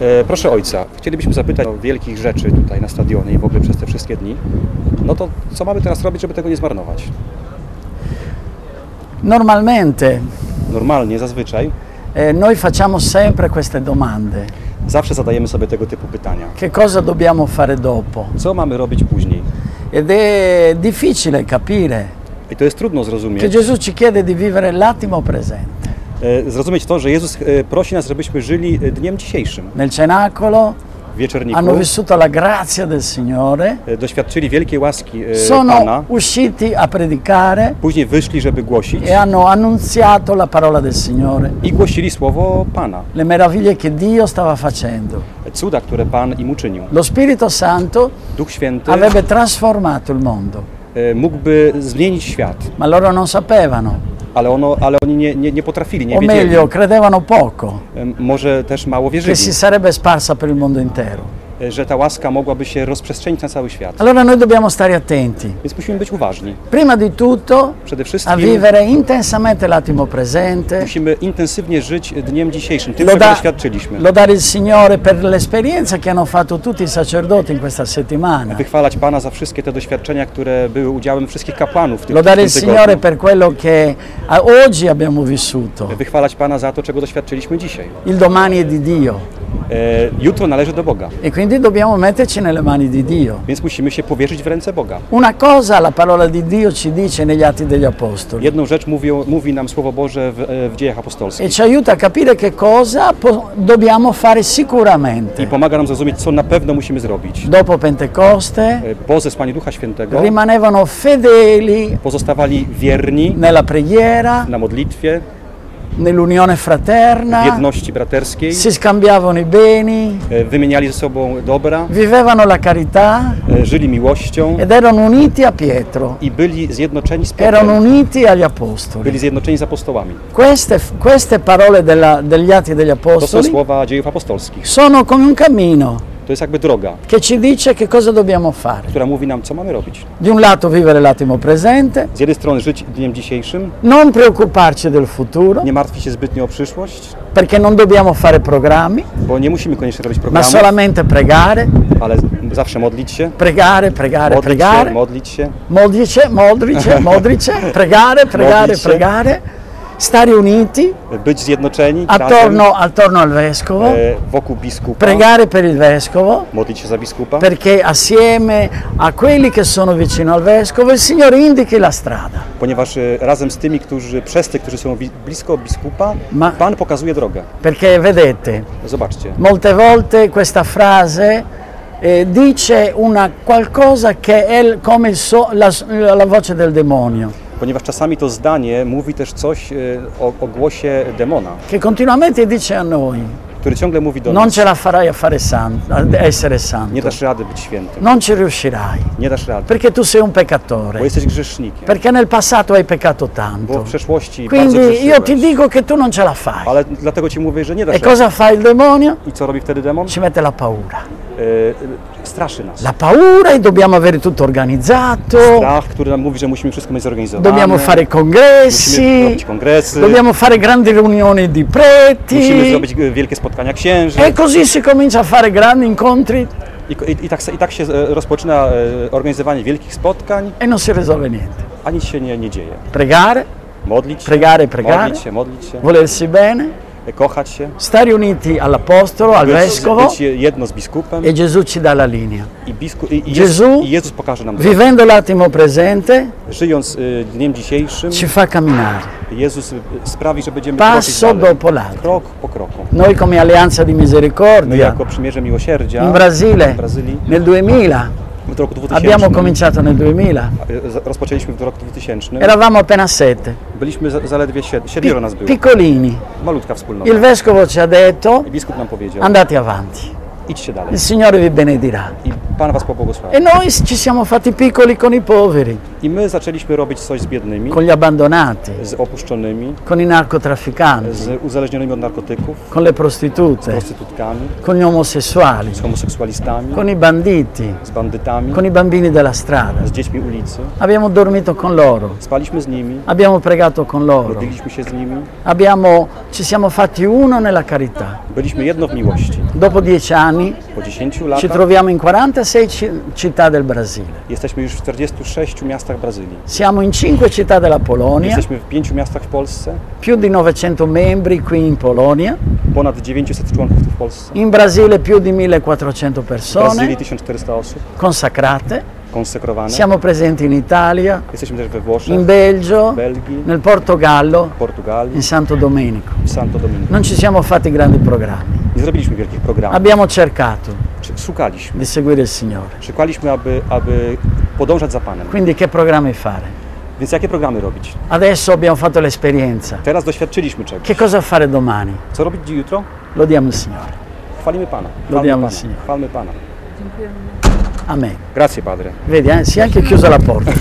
E, proszę ojca, chcielibyśmy zapytać o wielkich rzeczy tutaj na stadionie i w ogóle przez te wszystkie dni. No to co mamy teraz robić, żeby tego nie zmarnować? Normalmente Normalnie, zazwyczaj, eh, noi facciamo sempre queste domande. zawsze zadajemy sobie tego typu pytania. Che cosa dobbiamo fare dopo? Co mamy robić później? Ed è difficile capire I to jest trudno che zrozumieć. Gesù ci chiede di vivere l'attimo presente. E, Zrozumieć to, że Jezus e, prosi nas, żebyśmy żyli e, dniem dzisiejszym. Nel cenacolo wieczorniku hanno vissuto la grazia del Signore, doświadczyli wielkiej łaski sono Pana. usciti a predicare Później wyszli, żeby głosić e hanno annunziato la parola del Signore, i głosili słowo Pana. le meraviglie che Dio stava facendo. Cuda, które Pan im uczynił. Lo Spirito Santo Duch Święty avrebbe trasformato il mondo, mógłby zmienić świat, ma loro non sapevano, ale, ono, ale oni nie, nie, nie potrafili, nie o wiedzieli. meglio credevano poco Może też mało che wierzyli, si sarebbe sparsa per il mondo intero. E, że ta łaska mogłaby się rozprzestrzenić na cały świat. Allora noi dobbiamo stare attenti, Więc musimy być uważni. prima di tutto Przede a wszystkim vivere intensamente l'attimo presente, musimy intensywnie żyć dniem dzisiejszym, tym, czego Loda- doświadczyliśmy. lodare il Signore per l'esperienza che hanno fatto tutti i sacerdoti in questa settimana, Wychwalać Pana za wszystkie te doświadczenia, które były udziałem wszystkich kapłanów w tym, lodare il Signore per quello che a- oggi abbiamo vissuto. Wychwalać Pana za to, czego doświadczyliśmy dzisiaj. Il domani è di Dio jutro należy do Boga, e quindi dobbiamo metterci nelle mani di Dio. więc musimy się powierzyć w ręce Boga. Una cosa la parola di Dio ci dice negli Atti degli Apostoli Jedną rzecz mówią, mówi nam Słowo Boże w, e, w dziejach e apostolskich ci aiuta a capire che cosa dobbiamo fare i sicuramente. pomaga nam zrozumieć, co na pewno musimy zrobić. Dopo Pentecoste E, Po zesłaniu Ducha Świętego rimanevano fedeli pozostawali wierni nella preghiera, na modlitwie, nell'unione fraterna, jedności braterskiej, si scambiavano i beni, wymieniali ze sobą dobra, vivevano la carità. Żyli miłością. Ed erano uniti a Pietro, i byli zjednoczeni z erano uniti agli apostoli. byli zjednoczeni z apostołami. Queste, queste parole della- degli Atti degli To są Apostoli słowa dziejów apostolskich. sono come un cammino To jest jakby droga, che ci dice che cosa dobbiamo fare. która mówi nam, co mamy robić. Di un lato vivere l'attimo presente, Z jednej strony żyć dniem dzisiejszym, non preoccuparci del futuro, nie martwić się zbytnio o przyszłość, perché non dobbiamo fare programmi, bo nie musimy koniecznie robić ma programu, solamente pregare, ale zawsze modlić się, pregare, pregare, modlić się, pregare, modlić się, modrice, modrice, pregare, pregare, Modlić się. pregare, stare uniti być zjednoczeni attorno, attorno al vescovo, e, wokół biskupa, pregare per il vescovo, modlić się za biskupa, perché assieme a quelli che sono vicino al vescovo il Signore indichi la strada. ponieważ razem z tymi, którzy, przez tych, którzy są blisko biskupa, Ma- Pan pokazuje drogę. Perché vedete, Zobaczcie, molte volte questa frase eh, dice una qualcosa che è come il so- la, la voce del demonio, ponieważ czasami to zdanie mówi też coś e, o, o głosie demona, che continuamente dice a noi, który ciągle mówi do non nas, ce la farai a fare santo, a essere nie santo, dasz rady być świętym, non ci riuscirai, nie dasz rady, perché tu sei un bo peccatore, jesteś grzesznikiem, perché nel passato hai peccato bo tanto. w przeszłości Quindi io ti dico che tu non ce la fai. Ale dlatego ci mówię, że nie dasz E rady. cosa fa il demonio? I co robi wtedy demon? Ci mette la paura. E, e, straszy nas. La paura e dobbiamo avere tutto organizzato, Strach, który nam mówi, że musimy wszystko mieć zorganizowane. dobbiamo fare Musimy congressi, kongresy, dobbiamo fare grandi riunioni di musimy preti zrobić e, wielkie spotkania księży. e così si comincia a fare grandi incontri I, i, i, tak, I tak się e, rozpoczyna e, organizowanie wielkich spotkań, e non si risolve niente. a nic się nie, nie dzieje. Pregare, Modlić się, Pregare, pregare. modlić się, modlić się, volersi bene, kochać się, stare uniti all'apostolo, al vescovo być jedno z biskupem e Gesù ci dà la linea. i, bisku, i, i, Gesù, i Jezus pokaże nam drogę. Vivendo l'attimo presente Żyjąc e, dniem dzisiejszym, ci fa camminare Jezus e, sprawi, że będziemy passo dopo l'altro. krok po kroku. Noi come Alleanza di My Misericordia jako Przymierze Miłosierdzia in Brasile w Brazylii nel 2000 w roku 2000 abbiamo cominciato nel 2000 e, za- rozpoczęliśmy w roku 2000. eravamo appena sette Byliśmy za, zaledwie sied- siedmioro nas było. piccolini Malutka wspólnota. il vescovo ci ha detto I biskup nam powiedział, andate avanti idźcie dalej. il Signore vi benedirà I Pan Was pobłogosławi. E noi ci siamo fatti piccoli con i poveri, I my zaczęliśmy robić coś z biednymi, con gli abbandonati, z opuszczonymi, con i narcotrafficanti, z uzależnionymi od narkotyków, con le prostitute, prostytutkami, con gli omosessuali, z homoseksualistami, con i banditi, z bandytami, con i bambini della strada. z dziećmi ulicy. Abbiamo dormito con loro, Spaliśmy z nimi, abbiamo pregato con loro, modliliśmy się z nimi, abbiamo- ci siamo fatti uno nella carità. byliśmy jedno w miłości. Dopo dieci anni Po 10 ci latach troviamo in 46 ci- città del Brasile. jesteśmy już w 46 miastach Brazylii. Siamo in 5 città della Polonia, Jesteśmy w 5 miastach w Polsce, più di 900 membri qui in Polonia, ponad 900 członków w Polsce. in Brasile più di 1400 W Brazylii persone 1400 osób consacrate. Siamo presenti in Italia, Włoszech, in Belgio, Belgii, nel Portogallo, in Santo Domenico. Santo Domingo. Non ci siamo fatti grandi programmi, abbiamo cercato Szukaliśmy. di seguire il Signore. Szukaliśmy, aby, aby podążać za Panem. Quindi che programmi fare? Więc jakie programy robić? Adesso abbiamo fatto l'esperienza. Teraz doświadczyliśmy czegoś. Che cosa fare domani? Co robić jutro? Lodiamo il Signore. Chwalimy Pana. Lodiamo il. Signore. Chwalmy Pana. Amen. Grazie Padre. Vedi, eh, si è anche chiusa la porta.